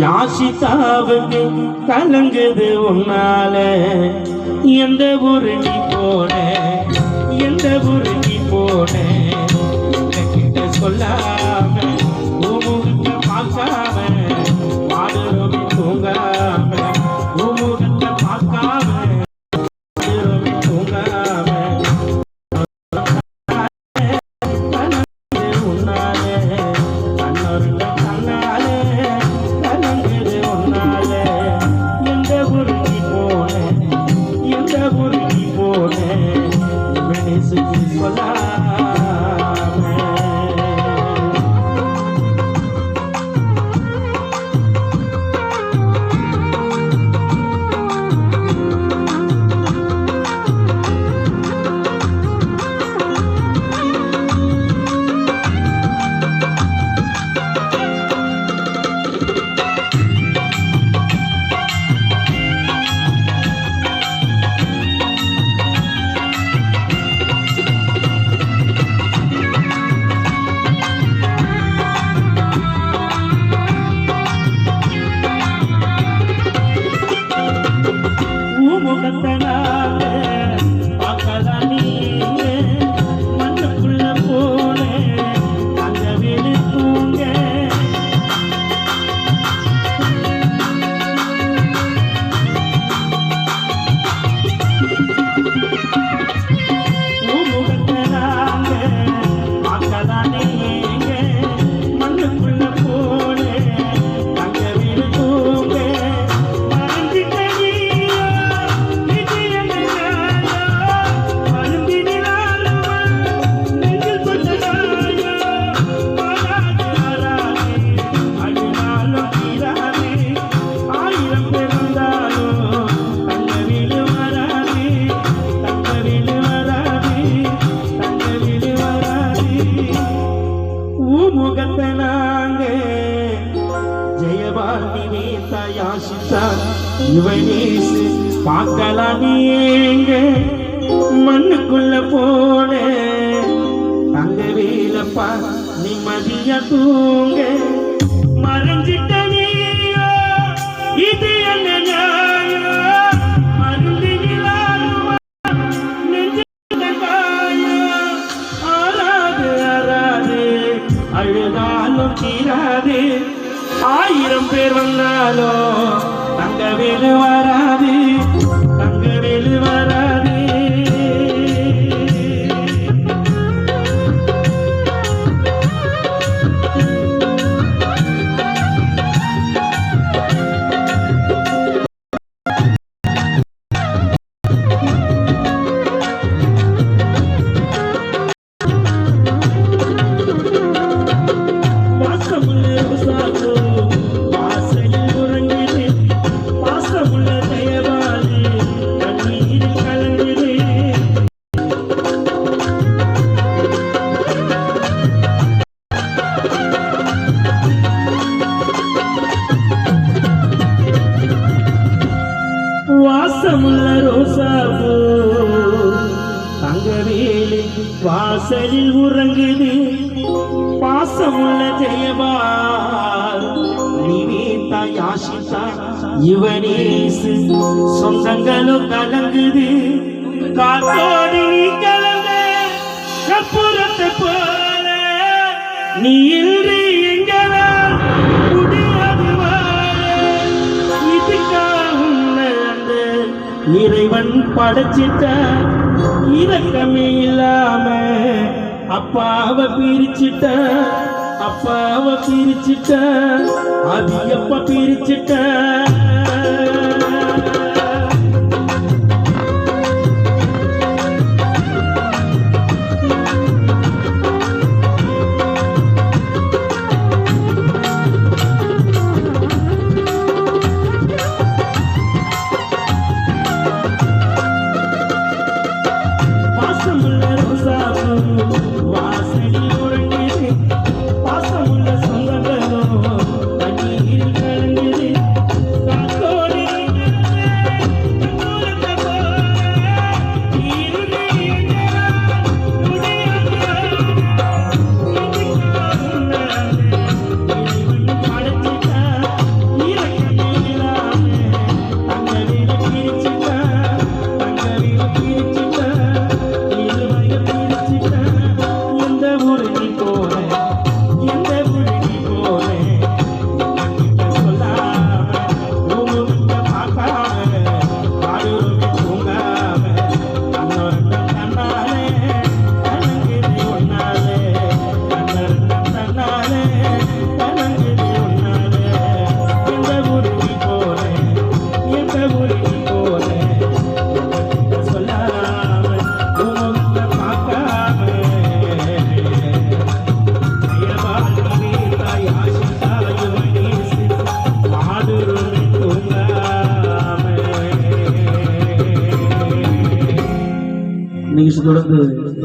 யாசிதாவுக்கு கலங்குது உன்னால. எந்த ஊரு நீ போன? எந்த ஊரு நீ போன கிட்ட சொல்லாம முகத்தை நாங்க ஜெயபாண்டி நேதா யாசித்தா இவனேசு பார்க்கலாம் நீங்க. மண்ணுக்குள்ள போன தங்க வேலப்பா நிம்மதியா தூங்க. மறைஞ்சிட்டு ஆயிரம் பேர் வந்தாலும் தங்க வேலு வராது. வாசமுள்ள ரோசாப்பூ. தங்கவேலி வாசலில் உறங்குது. பாசமுள்ள ஜெயபால் இவனேசு சொந்தங்களும் கலங்குது. காத்தோடு நீ கலந்த கப்புறத்தை போல. நீ இன்றி எங்களால் முடியாது இதுக்காக அந்த இறைவன் படைச்சிட்ட இரக்கமே இல்லாம அப்பாவை பிரிச்சிட்ட அப்பாவை பிரிச்சிட்ட அதிகப்ப பிரிச்சிட்ட.